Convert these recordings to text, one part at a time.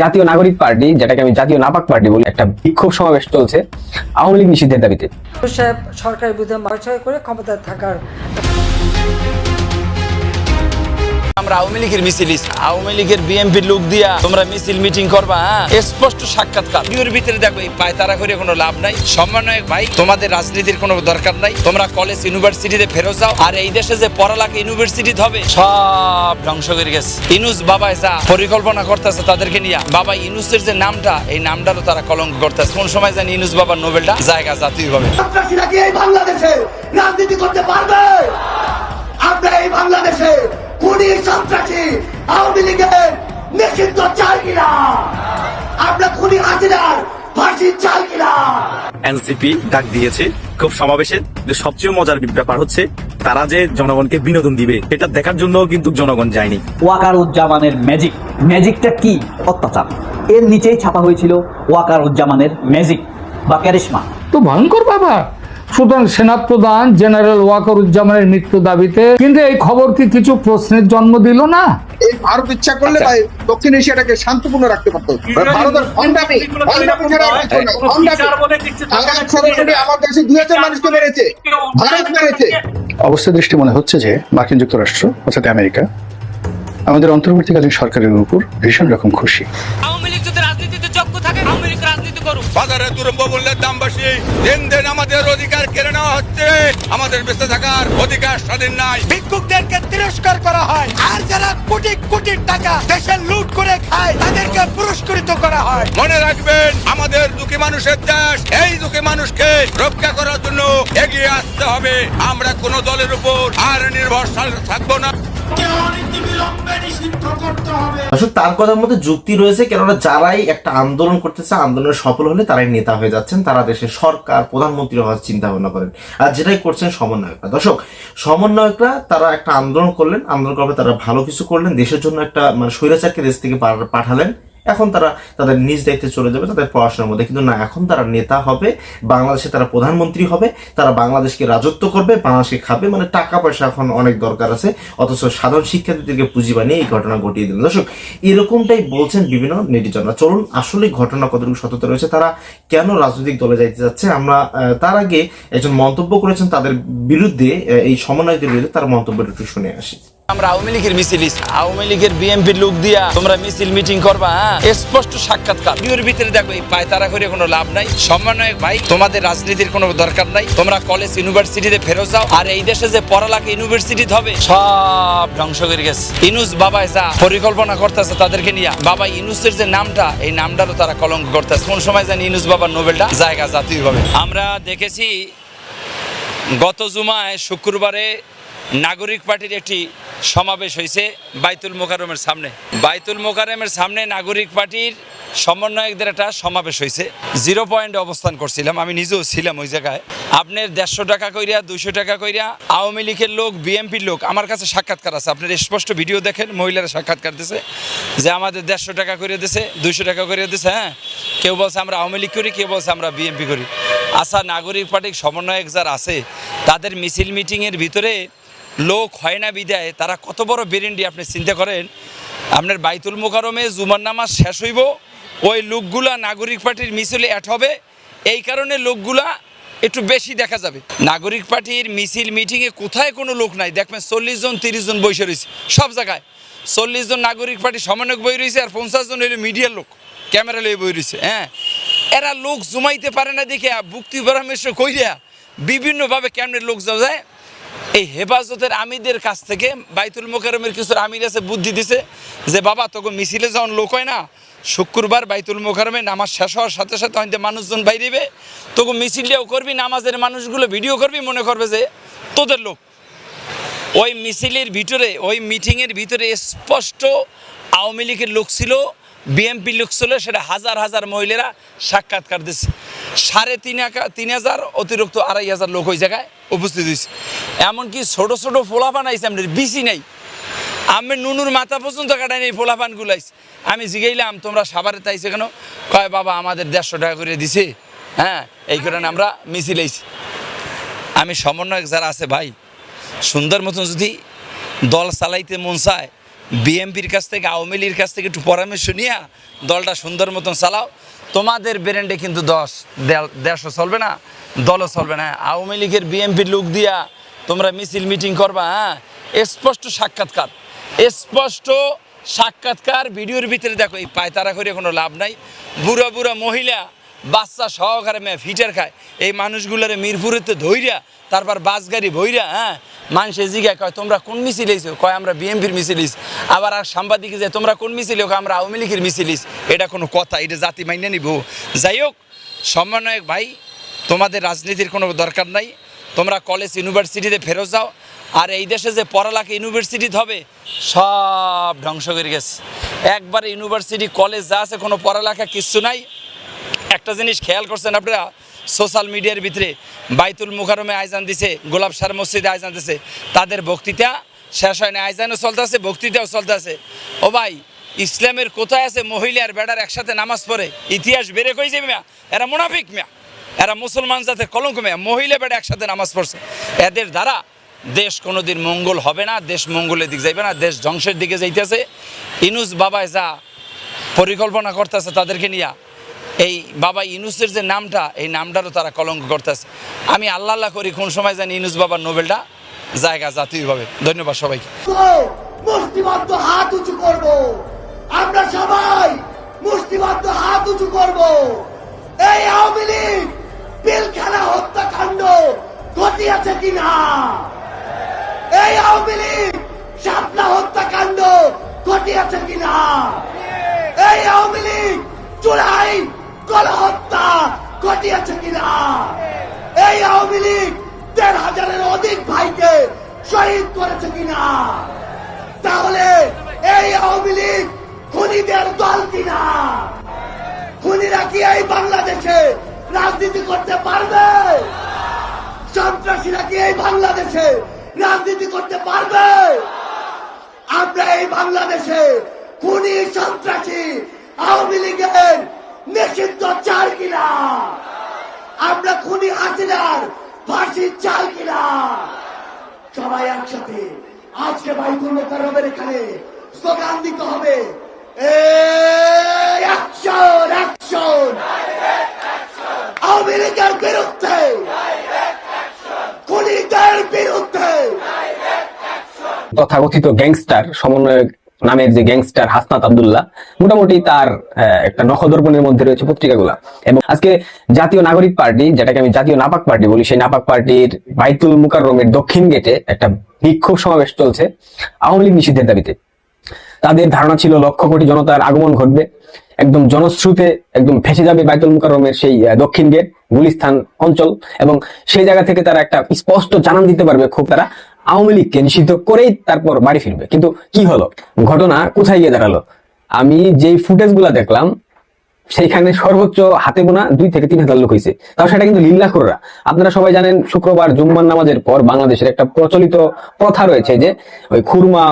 জাতীয় নাগরিক পার্টি, যেটাকে আমি জাতীয় নাপাক পার্টি বলি, একটা বিক্ষোভ সমাবেশ চলছে আওয়ামী লীগ নিষিদ্ধের দাবিতে। সরকারের বিরুদ্ধে মার্চ করে ক্ষমতায় থাকার আমরা আওয়ামী লীগের মিছিলিস আওয়ামী লীগের বিএমপির লোক দিয়া তোমরা মিছিল মিটিং করবা হ্যাঁ? স্পষ্ট সাক্ষাৎকার। ভিডিওর ভিতরে দেখো এই পায়তারা করে কোনো লাভ নাই। সমন্বয়ক ভাই তোমাদের রাজনীতির কোনো দরকার নাই। তোমরা কলেজ ইউনিভার্সিটিতে ফেরত যাও। আর এই দেশে যে পড়ালেখা ইউনিভার্সিটি হবে সব ধ্বংস করে গেছে। ইনুস বাবা যা পরিকল্পনা করতেছে তাদেরকে নিয়ে। বাবা ইনুসের যে নামটা এই নামটারও তারা কলঙ্ক করতেছে। কোন সময় জানি ইনুস বাবার নোবেলটা জায়গা জাতীয় হবে। সন্ত্রাসীরা কি এই বাংলাদেশে রাজনীতি করতে পারবে? আমরা এই বাংলাদেশে খুনি সন্ত্রাসী আওয়ামী লীগের নিষিদ্ধ চাই কিনা? আমরা খুনি হাসিনার ফাঁসি চাই কিনা? এনসিপি ডাক দিয়েছে খুব সমাবেশে। যে সবচেয়ে মজার ব্যাপার হচ্ছে তারা যে জনগণকে বিনোদন দিবে এটা দেখার জন্য কিন্তু জনগণ যায়নি। ওয়াকারুজ্জামানের ম্যাজিক। ম্যাজিকটা কি? অত্যাচার। এর নিচেই ছাপা হয়েছিল ওয়াকারুজ্জামানের ম্যাজিক বা ক্যারিশমা। তো ভয়ঙ্কর ব্যাপার। সুতরাং সেনাপ্রধান জেনারেল ওয়াকারুজ্জামানের মৃত্যু দাবিতে। কিন্তু এই খবর কি কিছু প্রশ্নের জন্ম দিল না। এই ভারত ইচ্ছা করলে দক্ষিণ এশিয়াটাকে শান্তপূর্ণ রাখতে পারতো। ভারতের কিছু দুই হাজার মানুষকে মেরেছে ভারত মেরেছে। অবস্থা দৃষ্টি মনে হচ্ছে যে মার্কিন যুক্তরাষ্ট্র অর্থাৎ আমেরিকা আমাদের অন্তর্বর্তীকালীন সরকারের উপর ভীষণ রকম খুশি। বাজারে দ্রব্য মূল্যের দাম বেশি। দিন দিন আমাদের অধিকার কেড়ে নেওয়া হচ্ছে। আমাদের বেঁচে থাকার অধিকার স্বাধীন নাই। ভিক্ষুকদেরকে তিরস্কার করা হয়। আর যারা কোটি কোটি টাকা দেশে লুট করে খায় তাদেরকে পুরস্কৃত করা হয়। মনে রাখবেন আমাদের দুঃখী মানুষের দেশ এই দুঃখী মানুষকে রক্ষা করার জন্য এগিয়ে আসতে হবে। আমরা কোন দলের উপর আর নির্ভরশীল থাকব না। তার কথার মধ্যে যুক্তি রয়েছে, কেননা যারাই একটা আন্দোলন করতেছে আন্দোলনে সফল হলে তারাই নেতা হয়ে যাচ্ছেন, তারা দেশের সরকার, প্রধানমন্ত্রী হওয়ার চিন্তা ভাবনা করেন। আর যেটাই করছেন সমন্বয়করা। দর্শক, সমন্বয়করা তারা একটা আন্দোলন করলেন, আন্দোলন করবে তারা ভালো কিছু করলেন, দেশের জন্য একটা মানে স্বৈরাচারকে দেশ থেকে পাঠালেন। এখন তারা তাদের নিজ দায়িত্বে চলে যাবে তাদের পড়াশোনার মধ্যে। কিন্তু না, এখন তারা নেতা হবে, বাংলাদেশে তারা প্রধানমন্ত্রী হবে, তারা বাংলাদেশকে রাজত্ব করবে, বাংলাদেশকে খাবে মানে টাকা পয়সা এখন অনেক দরকার আছে, অথচ সাধারণ শিক্ষার্থীদেরকে পুঁজি বানিয়ে এই ঘটনা ঘটিয়ে দিলেন দর্শক, এরকমটাই বলছেন বিভিন্ন নেটিজনরা। চলুন, আসলে ঘটনা কতটুকু সত্যতা রয়েছে, তারা কেন রাজনৈতিক দলে যাইতে যাচ্ছে? আমরা তার আগে একজন মন্তব্য করেছেন, তাদের বিরুদ্ধে এই সমন্বয়কের বিরুদ্ধে তার মন্তব্যটা একটু শুনে আসি। আমরা আওয়ামী লীগের মিছিলিস আওয়ামী লীগের বিএমপির লোক দিয়া তোমরা মিছিল মিটিং করবা হ্যাঁ? স্পষ্ট সাক্ষাৎকার। ভিডিওর ভিতরে দেখো, এই পায়তারা করে কোনো লাভ নাই। সমন্বয়ক ভাই, তোমাদের রাজনীতির কোনো দরকার নাই। তোমরা কলেজ ইউনিভার্সিটিতে ফেরত যাও। আর এই দেশে যে পড়ালেখা ইউনিভার্সিটি হবে, সব ধ্বংস করে গেছে। ইনুস বাবা যা পরিকল্পনা করতেছে তাদেরকে নিয়ে, বাবা ইনুসের যে নামটা, এই নামটারও তারা কলঙ্ক করতেছে। কোন সময় জানি ইনুস বাবার নোবেলটা জায়গা জাতীয় হবে আমরা দেখেছি, গত জুমায় শুক্রবারে নাগরিক পার্টির একটি সমাবেশ হয়েছে বাইতুল মোকারমের সামনে। বাইতুল মোকারমের সামনে নাগরিক পার্টির সমন্বয়কদের একটা সমাবেশ হয়েছে। জিরো পয়েন্টে অবস্থান করছিলাম, আমি নিজেও ছিলাম ওই জায়গায়। আপনার দেড়শো টাকা কইরা, দুইশো টাকা কইরা আওয়ামী লীগের লোক বিএমপির লোক, আমার কাছে সাক্ষাৎকার আছে। আপনার স্পষ্ট ভিডিও দেখেন, মহিলারা সাক্ষাৎকার দিছে যে আমাদের দেড়শো টাকা করে দিছে, দুইশো টাকা করে দিছে হ্যাঁ? কেউ বলছে আমরা আওয়ামী লীগ করি, কেউ বলছে আমরা বিএমপি করি। আচ্ছা নাগরিক পার্টির সমন্বয়ক যারা আছে, তাদের মিছিল মিটিংয়ের ভিতরে লোক হয় না বিদায়, তারা কত বড় বেরেন্ডি, আপনি চিন্তা করেন। আপনার বাইতুল মোকারমে জুমার নামাজ শেষ হইব, ওই লোকগুলা নাগরিক পার্টির মিছিলে অ্যাড হবে, এই কারণে লোকগুলা একটু বেশি দেখা যাবে। নাগরিক পার্টির মিছিল, মিটিংয়ে কোথায় কোনো লোক নাই, দেখবেন চল্লিশ জন, তিরিশ জন বসে রয়েছে, সব জায়গায়। চল্লিশ জন নাগরিক পার্টির সমন্বয়ক বই রয়েছে আর পঞ্চাশ জন হইল মিডিয়ার লোক, ক্যামেরা লয়ে বই রয়েছে হ্যাঁ। এরা লোক জমাইতে পারে না দেখে বুক্তি পরামর্শ কইরা বিভিন্নভাবে ক্যামেরার লোক যাওয়া যায় এই হেফাজতের আমিদের কাছ থেকে বাইতুল মোকারমের কিছু আমির আছে বুদ্ধি দিছে যে, বাবা, তোকে মিছিলে যখন লোক হয় না। শুক্রবার বাইতুল মোকারমে নামাজ শেষ হওয়ার সাথে সাথে হয়তো মানুষজন বাইরেবে। তোকে মিছিলটাও করবি, নামাজের মানুষগুলো ভিডিও করবি, মনে করবে যে, তোদের লোক। ওই মিছিলের ভিতরে, ওই মিটিংয়ের ভিতরে স্পষ্ট আওয়ামী লীগের লোক ছিল, বিএমপি লোক ছিল, সেটা হাজার হাজার মহিলারা সাক্ষাৎকার দিচ্ছে সাড়ে তিন তিন হাজার, অতিরিক্ত আড়াই হাজার লোক ওই জায়গায় উপস্থিত হয়েছে। এমনকি ছোট ছোট ফোলা বানাইছে আমাদের বিসি নাই। আমি নুনুর মাথা পর্যন্ত কাটাই নেই ফোলাপান গুলাইছে আমি জিগাইলাম, তোমরা সাবারে তাইছে কেন? কয়, বাবা, আমাদের দেড়শো টাকা করে দিছে। হ্যাঁ এই কারণে আমরা মিছিল আইছি। আমি সমন্বয়ক যারা আছে ভাই, সুন্দর মতন যদি দল চালাইতে মন চায় বিএমপির কাছ থেকে, আওয়ামী লীগের কাছ থেকে একটু পরামর্শ নিয়ে দলটা সুন্দর মতন চালাও। তোমাদের ব্র্যান্ডে কিন্তু দশ দেশও চলবে না, দলও চলবে না। আওয়ামী লীগের বিএমপির লোক দিয়া তোমরা মিছিল মিটিং করবা হ্যাঁ? স্পষ্ট সাক্ষাৎকার স্পষ্ট সাক্ষাৎকার, ভিডিওর ভিতরে দেখো, এই পায়তারা করে কোনো লাভ নাই। বুড়ো বুড়ো মহিলা বাচ্চা সহকারে মেয়ে ফিটার খায়। এই মানুষগুলোরে মিরপুরেতে ধইরা, তারপর বাস গাড়ি ভইরা হ্যাঁ? মানুষের জিগায় কয়, তোমরা কোন মিছিল হয়েছো কয়, আমরা বিএমপির মিছিল হইছি। আবার আর সাংবাদিকে যে, তোমরা কোন মিছিল হোক আমরা আওয়ামী লীগের মিছিল হইছি। এটা কোনো কথা, এটা জাতি মাইনে নিব। যাই হোক, সমন্বয়ক ভাই, তোমাদের রাজনীতির কোনো দরকার নাই। তোমরা কলেজ ইউনিভার্সিটিতে ফেরত যাও। আর এই দেশে যে পড়ালেখা ইউনিভার্সিটি হবে, সব ধ্বংস করে গেছে। একবারে ইউনিভার্সিটি কলেজ যা আছে, কোনো পড়ালেখা কিচ্ছু নাই। একটা জিনিস খেয়াল করছেন আপনারা? সোশ্যাল মিডিয়ার ভিতরে বাইতুল মুখারমে আয়োজন দিছে, গোলাপ সার মসজিদে আয়োজন দিছে। তাদের বক্তৃতা শেষ হয় না আয়োজনও চলতেছে, বক্তৃতাও চলতেছে। ও ভাই, ইসলামের কোথায় আছে মহিলা আর বেড়ার একসাথে নামাজ পড়ে? ইতিহাস বেড়ে কই যাবে মিয়া? এরা মুনাফিক মিয়া। এরা মুসলমান জাতের কলঙ্ক মিয়া। মহিলা বেড়া একসাথে নামাজ পড়ছে। এদের দ্বারা দেশ কোনোদিন মঙ্গল হবে না, দেশ মঙ্গলের দিকে যাইবে না, দেশ ধ্বংসের দিকে যাইতেছে। ইনুস বাবায় যা পরিকল্পনা করতেছে তাদেরকে নিয়ে এই বাবা ইনুসের যে নামটা, এই নামটারও তারা কলঙ্ক করতেছে। আমি আল্লাহ আল্লাহ করি, কোন সময় জানি ইনুস বাবার নোবেলটা জায়গা জাতীয়ভাবে। ধন্যবাদ সবাইকে। আমরা সবাই মুষ্টিবদ্ধ হাত উঁচু করব। এই আওয়ামী লীগ পিলখানা হত্যাকাণ্ড কিনা? এই আওয়ামী লীগ হত্যাকাণ্ড কিনা? এই আওয়ামী লীগ চুড়াই গণহত্যা ঘটিয়েছে কিনা? এই আওয়ামী লীগ দেড় হাজারের অধিক ভাইকে শহীদ করেছে কিনা? তাহলে এই আওয়ামী লীগ খুনিদের দল কিনা? খুনিরা কি এই বাংলাদেশে রাজনীতি করতে পারবে? সন্ত্রাসীরা কি এই বাংলাদেশে রাজনীতি করতে পারবে? আমরা এই বাংলাদেশে খুনি, সন্ত্রাসী, আওয়ামী লীগের নিষিদ্ধ চাল কিনা? আমরা খুনি হাসিনার ফাঁসির চাল কিনা? সবাই একসাথে, আজকে বাইকুল মোকারমের এখানে স্লোগান দিতে হবে। Action action. আওয়ামী বিরুদ্ধে, খুনিদের বিরুদ্ধে। তথাকথিত গ্যাংস্টার, সমন্বয়ক নামের যে গ্যাংস্টার হাসনাত আব্দুল্লাহ, মোটামুটি তার একটা নখদর্পণের মধ্যে রয়েছে পত্রিকাগুলা। এবং আজকে জাতীয় নাগরিক পার্টি, যেটাকে আমি জাতীয় নাপাক পার্টি বলি, সেই নাপাক পার্টির বাইতুল মুকাররমের দক্ষিণ গেটে একটা বিক্ষোভ সমাবেশ চলছে আওয়ামী লীগ নিষিদ্ধের দাবিতে। তাদের ধারণা ছিল লক্ষ কোটি জনতার আগমন ঘটবে। একদম জনশ্রুতে একদম ফেসে যাবে বাইতুল মুকাররমের সেই দক্ষিণ গেট গুলিস্তান অঞ্চল। এবং সেই জায়গা থেকে তারা একটা স্পষ্ট জানান দিতে পারবে খুব তারা। আওয়ামী লীগকে নিষিদ্ধ করেই তারপর বাড়ি ফিরবে। কিন্তু কি হলো? ঘটনা কোথায় গিয়ে দাঁড়াল? আমি যেই ফুটেজগুলা দেখলাম সেইখানে সর্বোচ্চ হাতে গোনা দুই থেকে তিন হাজার লোক হয়েছে। তাও সেটা কিন্তু লিল্লাখোররা। আপনারা সবাই জানেন, শুক্রবার জুম্মার নামাজের পর বাংলাদেশের একটা প্রচলিত প্রথা রয়েছে যে, ওই খুরমা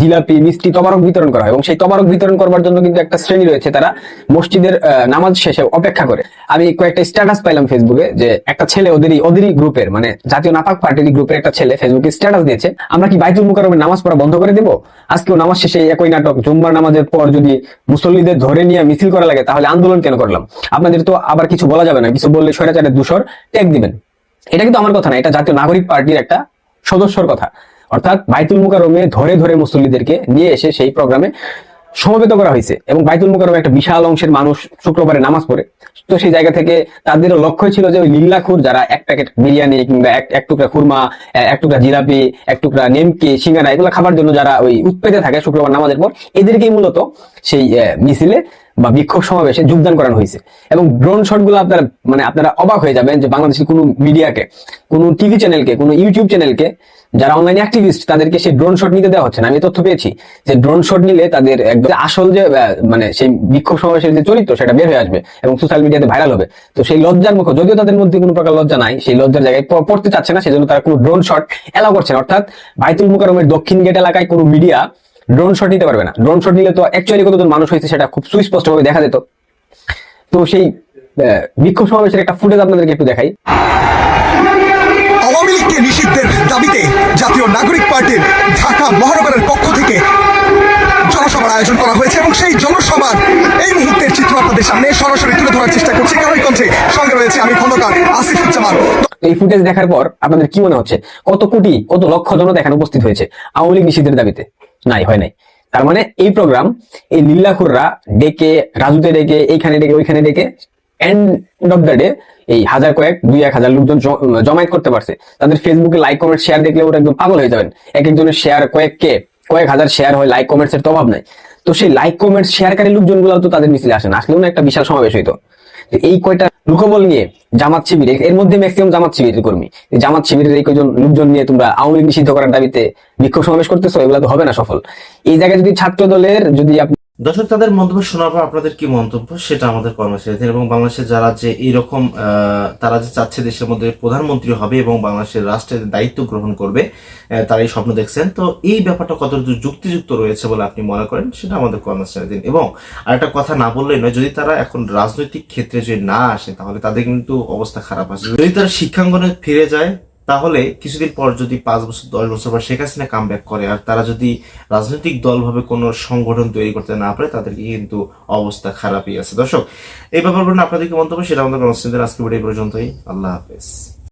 জিলাপি, মিষ্টি তবারক বিতরণ করা হয় এবং সেই তবারক বিতরণ করবার জন্য কিন্তু একটা শ্রেণি রয়েছে তারা মসজিদের নামাজ শেষে অপেক্ষা করে। আমি কয়েকটা স্ট্যাটাস পাইলাম ফেসবুকে যে, একটা ছেলে ওদেরই ওদেরই গ্রুপের মানে জাতীয় নাপাক পার্টির গ্রুপের একটা ছেলে ফেসবুকে স্ট্যাটাস দিয়েছে, আমরা কি বাইতুল মুকাররমের নামাজ পড়া বন্ধ করে দেবো? আজকেও নামাজ শেষে একই নাটক, জুম্মার নামাজের পর যদি মুসল্লিদের ধরে নিয়ে মিছিল করা লাগে, তাহলে আন্দোলন কেন করলাম? আপনাদের তো আবার কিছু বলা যাবে না, কিছু বললে স্বৈরাচারের দূষর টেক দিবেন। এটা কিন্তু আমার কথা না, এটা জাতীয় নাগরিক পার্টির একটা সদস্যর কথা। অর্থাৎ বাইতুল মুকাররমে ধরে ধরে মুসল্লিদেরকে নিয়ে এসে সেই প্রোগ্রামে সমবেত করা হয়েছে এবং বাইতুল মুকাররমে একটা বিশাল অংশের মানুষ শুক্রবারে নামাজ পড়ে। তো সেই জায়গা থেকে তাদের লক্ষ্য ছিল যে ওই লিল্লাখুর যারা এক প্যাকেট বিরিয়ানি কিংবা এক টুকরা খুরমা এক টুকরা জিলাপি, এক টুকরা নেমকি, সিঙ্গারা, এগুলো খাবার জন্য যারা ওই উৎপেতে থাকে শুক্রবার নামাজের পর, এদেরকেই মূলত সেই মিছিলে বা বিক্ষোভ সমাবেশে যোগদান করানো হয়েছে। এবং ড্রোন শটগুলো আপনারা মানে আপনারা অবাক হয়ে যাবেন যে বাংলাদেশের কোনো মিডিয়াকে, কোনো টিভি চ্যানেলকে কোনো ইউটিউব চ্যানেলকে যারা অনলাইন অ্যাক্টিভিস্ট তাদেরকে সেই ড্রোন শট নিতে দেওয়া হচ্ছে না। আমি তথ্য পেয়েছি যে ড্রোন শট নিলে তাদের একদম আসল যে মানে সেই বিক্ষোভ সমাবেশের যে চরিত্র, সেটা বের হয়ে আসবে এবং সোশ্যাল মিডিয়াতে ভাইরাল হবে। তো সেই লজ্জার মুখ, যদিও তাদের মধ্যে কোনো প্রকার লজ্জা নাই, সেই লজ্জার জায়গায় পড়তে চাচ্ছে না, সেজন্য তারা কোনো ড্রোন শট এলাও করছে অর্থাৎ বাইতুল মুকাররমের দক্ষিণ গেট এলাকায় কোনো মিডিয়া ড্রোন শট নিতে পারবে না। ড্রোন শট নিলে তো অ্যাকচুয়ালি কতজন মানুষ হয়েছে সেটা খুব সুস্পষ্ট ভাবে দেখা যেত। তো সেই বিক্ষোভ সমাবেশের একটা ফুটেজ আপনাদেরকে একটু দেখাই। আওয়ামী লীগকে নিষিদ্ধের দাবিতে জাতীয় নাগরিক পার্টির ঢাকা মহানগরের পক্ষ থেকে জনসভার আয়োজন করা হয়েছে এবং সেই জনসভার এই মুহূর্তের চিত্র আপনাদের সামনে সরাসরি তুলে ধরার চেষ্টা করছি। সঙ্গে রয়েছে আমি খন্দকার আসিফুজ্জামান এই ফুটেজ দেখার পর আপনাদের কি মনে হচ্ছে? কত কোটি কত লক্ষ জনতা এখানে উপস্থিত হয়েছে আওয়ামী লীগ নিষিদ্ধের দাবিতে? নাই, হয় নাই। তার মানে এই প্রোগ্রাম এই লীলাখুররা ডেকে রাজুতে ডেকে, এইখানে ডেকে, ওইখানে ডেকে এন্ড অফ দ্য ডে এই হাজার কয়েক, দুই এক হাজার লোকজন জমায়েত করতে পারছে। তাদের ফেসবুকে লাইক কমেন্ট শেয়ার দেখলে ওরা একদম পাগল হয়ে যাবেন। এক একজনের শেয়ার কয়েক কে কয়েক হাজার শেয়ার হয় লাইক কমেন্টস এর তো অভাব নাই। তো সেই লাইক কমেন্ট শেয়ারকারী লোকজনগুলো তো তাদের মিছিলে আসে না। আসলেও না একটা বিশাল সমাবেশ হইতো। এই কয়টা লোকবল নিয়ে জামাত শিবির, এর মধ্যে ম্যাক্সিমাম জামাত শিবিরের কর্মী। জামাত শিবিরের এই কয়জন লোকজন নিয়ে তোমরা আওয়ামী লীগ নিষিদ্ধ করার দাবিতে বিক্ষোভ সমাবেশ করতেছো, এগুলো তো হবে না সফল। এই জায়গায় যদি ছাত্র দলের যদি আপনি দর্শক, তাদের মন্তব্য শোনার পর আপনাদের কি মন্তব্য সেটা আমাদের কর্মচারী এবং বাংলাদেশের যারা যে এইরকম তারা যে চাচ্ছে দেশের মধ্যে প্রধানমন্ত্রী হবে এবং বাংলাদেশের রাষ্ট্রের দায়িত্ব গ্রহণ করবে তারা এই স্বপ্ন দেখছেন। তো এই ব্যাপারটা কতটুকু যুক্তিযুক্ত রয়েছে বলে আপনি মনে করেন সেটা আমাদের কর্মচারী দিন এবং আরেকটা কথা না বললেই নয়, যদি তারা এখন রাজনৈতিক ক্ষেত্রে যদি না আসে, তাহলে তাদের কিন্তু অবস্থা খারাপ আছে। যদি তারা শিক্ষাঙ্গনে ফিরে যায় তাহলে কিছুদিন পর যদি পাঁচ বছর, দশ বছর পর শেখ হাসিনা কাম ব্যাক করে আর তারা যদি রাজনৈতিক দলভাবে কোনো সংগঠন তৈরি করতে না পারে, তাদেরকে কিন্তু অবস্থা খারাপই আছে। দর্শক, এই ব্যাপারগুলো আপনাদেরকে মন্তব্য সেটা আমাদের কনস্টেন্টের আজকে ভিডিও পর্যন্তই। আল্লাহ হাফেজ।